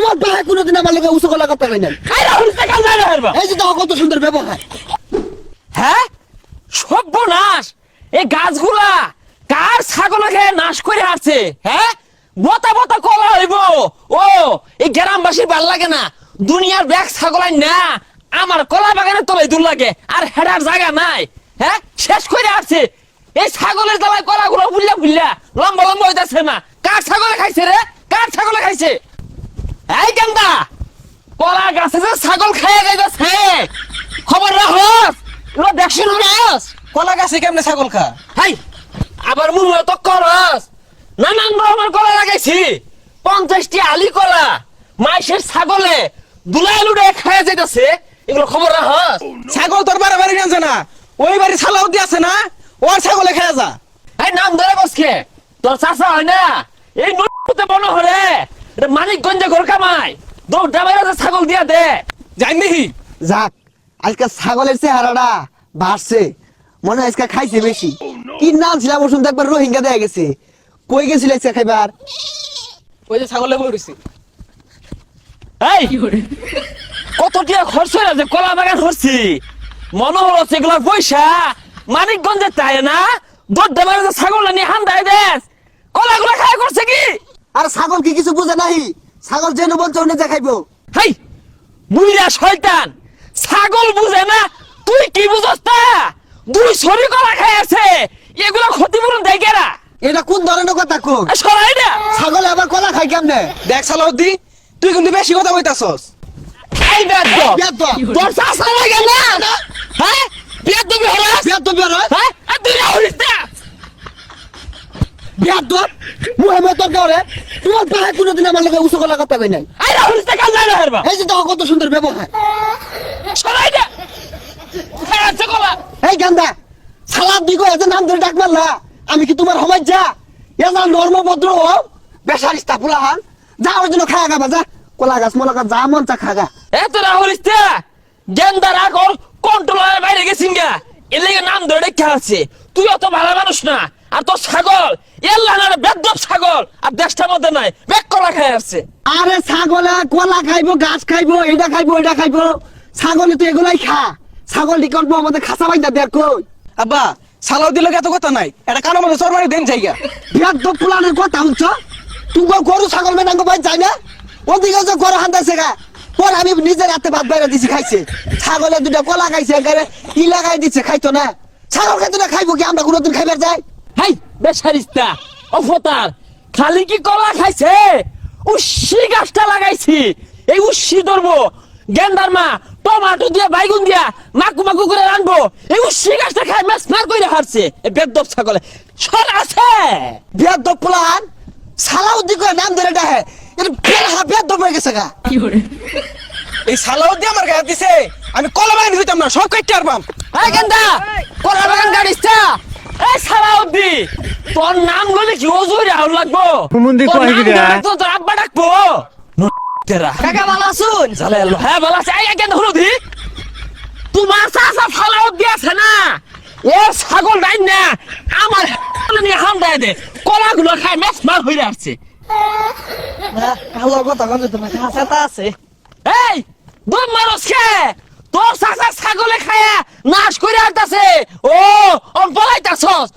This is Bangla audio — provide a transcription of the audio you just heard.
তোমার ভাই কোনোদিন আমার লোকে উঁচু গলা কথা নাই। এই যে দেখো কত সুন্দর ব্যবহার। হ্যাঁ? সর্বনাশ! এই গাছগুলা কার ছাগল খেয়ে নাশ করে আসছে হ্যাঁ? বতা বতা কলা হইব। ও এই গ্রামবাসীর ভালো লাগে না। দুনিয়ার ব্যাগ ছাগলাই না আমার কলা বাগানের তলে দূর লাগে আর হেডার জায়গা নাই। হ্যাঁ? শেষ করে আসছে এই ছাগলের তলায় কলাগুলো বুল্লা বুল্লা লম্বা লম্বা হইতাছে না। কার ছাগলে খাইছে রে? কার ছাগলে খাইছে? এই কেন্দা কলা গাছে যে ছাগল খাইয়া গাইতেছে খবর রাখস! এগুলো দেখছি রাস কলা গাছে কেমনে ছাগল খা? হাই আবার মুহ তো করস! নানান রকমের কলা লাগাইছি। পঞ্চাশটি আলি কলা মাইসের ছাগলে দুলাই লুড়ে খাইয়া যাইতেছে। এগুলো খবর রাখস? ছাগল তোর বারে বাড়ি জানছে না ওই বাড়ি ছালাউদ্দি আছে না? ওর ছাগলে খেয়ে যা। এই নাম ধরে বসকে। তোর চাষা হয় না? এই নদীতে মনে হলে এটা মানিকগঞ্জে ঘর কামাই। দৌড়টা বাইরে ছাগল দিয়া দে। জানি নাকি যাক আজকে ছাগলের চেহারাটা বাড়ছে। মনে হয় আজকে খাইছে বেশি। কি নাম ছিল শুনতে একবার রোহিঙ্গা দেয়া গেছে। কই গেছিল আজকে খাইবার? ওই যে ছাগলে বলেছি এই! কত টিয়া খরচ হয়ে যে কলা বাগান করছি মনে হলো সেগুলোর পয়সা মানিকগঞ্জে তাই না। দরদা বাইরে ছাগল নিয়ে হান দেয় দেশ। কলাগুলো খায় করছে কি? আর ছাগল কি কিছু বুঝে নাই? ছাগল যেন বলছে অন্য যা খাইবো হাই বুইরা শয়তান ছাগল বুঝে না? তুই কি বুঝস তা? দুই শরীর কলা খাই আছে এগুলো ক্ষতিপূরণ দেয় কেরা? এটা কোন ধরনের কথা কোন সরাই না? ছাগল আবার কলা খাই কেমনে? দেখ ছালাউদ্দি তুই কিন্তু বেশি কথা বলতাছস এই বেয়াদব। তোর চাষা লাগে না? হ্যাঁ? বেদ্য বিহরাস বিয়ার তো বিয়ার হ্যাঁ? আর তুই না বিয়ার তো মুহে মুহে তোর কাউরে তোমার ভাই কোনোদিন আমার লোকে উঁচু গলা কথা নাই। আই রাহুলিস না কাল না হেরবা। এই যে দেখো কত সুন্দর ব্যবহার। সরাই না খাই আছে কলা এই গান্দা সালাদ দিগো এত নাম ধরে ডাক মারলা। আমি কি তোমার সমাজ যা? এজা নর্ম ভদ্র হও বেসারিস তাপুলা যা ওর জন্য খাগা বা যা কলা গাছ মলা গাছ যা মন চা খাগা এত রাহুলিস না গেন্দার আগর কন্ট্রোলের বাইরে গেছিন গা। এর নাম ধরে ডেকে আছে তুই অত ভালো মানুষ না। আর তোর ছাগল এল্লা না বেদ্যপ ছাগল আর দেশটার মধ্যে নাই বেক কলা খাই আসছে। আরে ছাগলে কলা খাইবো গাছ খাইবো এটা খাইবো এটা খাইবো। ছাগলে তো এগুলাই খা। ছাগল টিকটবো আমাদের খাসা বাইন্দা দেখ কই। আব্বা ছালাউদ্দি লোক এত কথা নাই এটা দেন জায়গা কথা হচ্ছ তুমি গরু ছাগল মেনাঙ্গ পাই না যে গরু হান্দাছে শেখা পর আমি নিজের হাতে ভাত বাইরে দিছি খাইছে। ছাগলে দুটা কলা খাইছে একেবারে ই লাগাই দিচ্ছে খাইতো না। ছাগল খাইতো না খাইবো কি? আমরা কোনোদিন খাইবার যাই? হাই বেসারিস্তা অফতার খালি কি কলা খাইছে? উস্সি গাছটা লাগাইছি। এই উস্সি ধরবো গেন্দার মা টমাটো দিয়া বাইগুন দিয়া মাকু মাকু করে রানবো। এই উস্সি গাছটা খাই মাছ মার করে হারছে এই বেদব ছাগলে সর আছে। তো পুলান সালাউদ্দি করে নাম ধরে ডাহে। ফের হা তো হয়ে গেছে গা। এই ছালাউদ্দি আমার গায়ে দিছে। আমি কলা বাগান হইতাম না সব কাটতে পারবাম। এই গেন্দা কলা বাগান গাড়িসটা এই সালাউদ্দি তোর নাম ললে কি ওজুরি আউল লাগবো? কয় নাম কি রে? তো তোর আব্বা ডাকবো। তেরা। কাকা ভালো শুন জালে এলো। হ্যাঁ বলা আছে। এই কেন হলো দি? তোমার ফালাও দিয়েছে না? এ ছাগল নাই না। আমার নিয়ে হাম দেয় দে। কলাগুলো খায় ম্যাচ মার আসছে। ভালো কথা তোমার খাসা তা আছে। এই দম মারস তোর চাষা ছাগলে খায় নাশ করে আসতেছে ও অন পলাইতাছস।